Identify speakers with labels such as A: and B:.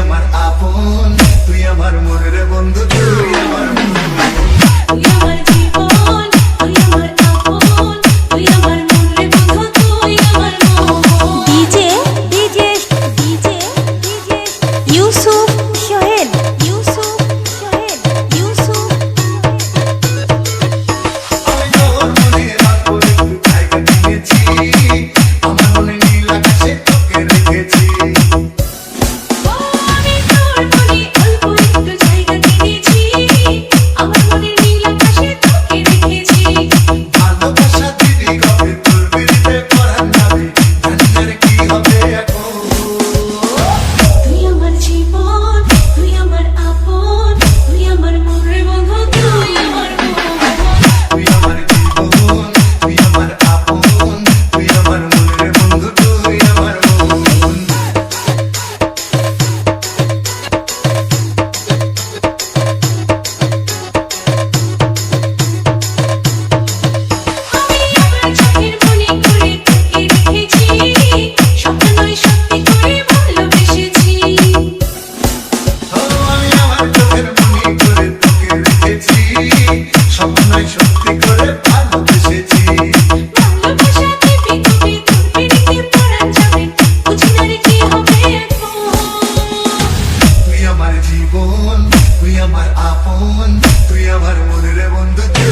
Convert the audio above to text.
A: amar তুই আমার আপন তুই আমার মনের বন্ধু